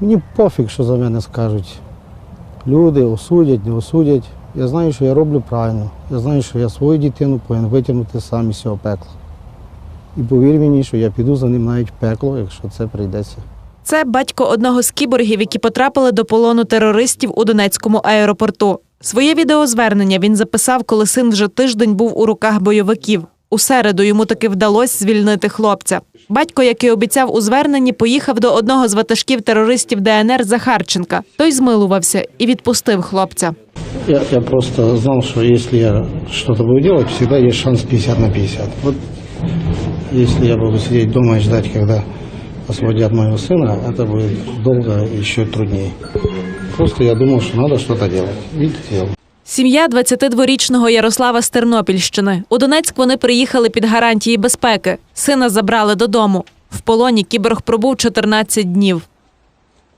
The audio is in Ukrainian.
Мені пофіг, що за мене скажуть. Люди осудять, не осудять. Я знаю, що я роблю правильно. Я знаю, що я свою дитину повинен витягнути сам із цього пекла. І повір мені, що я піду за ним навіть в пекло, якщо це прийдеться. Це батько одного з кіборгів, які потрапили до полону терористів у Донецькому аеропорту. Своє відеозвернення він записав, коли син вже тиждень був у руках бойовиків. У середу йому таки вдалося звільнити хлопця. Батько, як і обіцяв у зверненні, поїхав до одного з ватажків терористів ДНР Захарченка. Той змилувався і відпустив хлопця. Я, я просто знал, что если я что-то буду делать, всегда есть шанс 50 на 50. Вот если я буду сидеть дома и ждать, когда освободят моего сына, это будет долго и еще труднее. Просто я думал, что надо что-то делать. И делал. Сім'я 22-річного Ярослава з Тернопільщини. У Донецьк вони приїхали під гарантії безпеки. Сина забрали додому. В полоні кіборг пробув 14 днів.